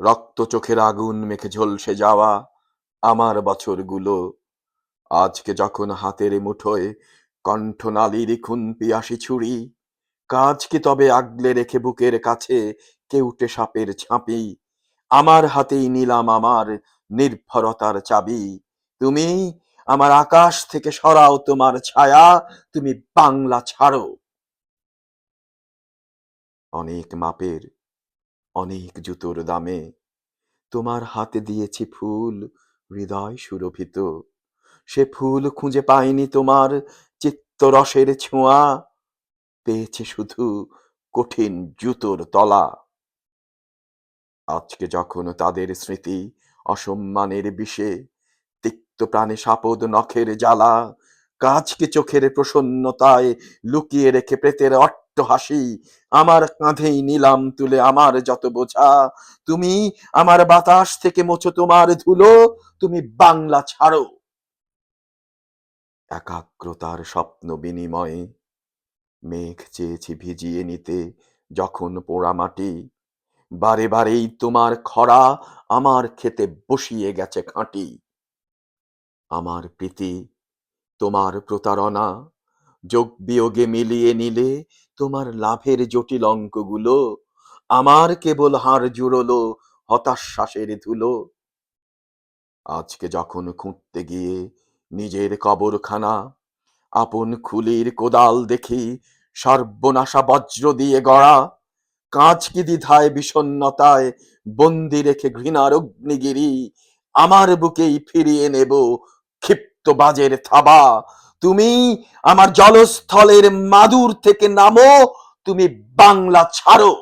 রক্ত চোখের আগুন মেখে ঝলসে যাওয়া আমার বছরগুলো। আজকে যখন হাতের মুঠোয় কণ্ঠনালীর খুন পিয়াসি ছুরি, কাজ কি তবে আগলে রেখে বুকের কাছে কেউটে সাপের ছাপি? আমার হাতেই নিলাম আমার নির্ভরতার চাবি। তুমি আমার আকাশ থেকে সরাও তোমার ছায়া, তুমি বাংলা ছাড়ো। অনেক মাপের অনেক জুতোর দামে। তোমার হাতে দিয়েছি ফুল, হৃদয় সুরভিত। সে ফুল খুঁজে পাইনি তোমার চিত্তরসের ছোঁয়া। পেয়েছে শুধু কঠিন জুতোর তলা। আজকে যখন তাদের স্মৃতি অসম্মানের বিষে, তিক্ত প্রাণে সাপদ নখের জ্বালা, কাজকে চোখের প্রসন্নতায় লুকিয়ে রেখে প্রেতের অট্ট হাসি। আমার কাঁধেই নিলাম তুলে আমার যত বোঝা। তুমি আমার বাতাস থেকে মোছো তোমার ধুলো। তুমি বাংলা ছাড়ো। একাগ্রতার স্বপ্ন বিনিময়ে মেঘ চেয়েছি ভিজিয়ে নিতে যখন পোড়া মাটি। বারে বারেই তোমার খরা আমার খেতে বসিয়ে গেছে খাঁটি। আমার প্রীতি, তোমার প্রতারণা যোগ বিয়োগে মিলিয়ে নিলে তোমার লাভের জটিল অঙ্কগুলো আমার কেবল হাড় জুড়লো হতাশ্বাসের ধুলো। আজকে যখন খুঁড়তে গিয়ে নিজের কবরখানা, আপন খুলির কোদাল দেখি, সর্বনাশা বজ্র দিয়ে গড়া, কাঁচ কি দ্বিধায় বিষণ্ণতায় বন্দি রেখে ঘৃণার অগ্নিগিরি, আমার বুকেই ফিরিয়ে নেব ক্ষিপ্ত বাজের থাবা তুমি আমার জলস্থলের মাদুর থেকে নামো তুমি বাংলা ছাড়ো।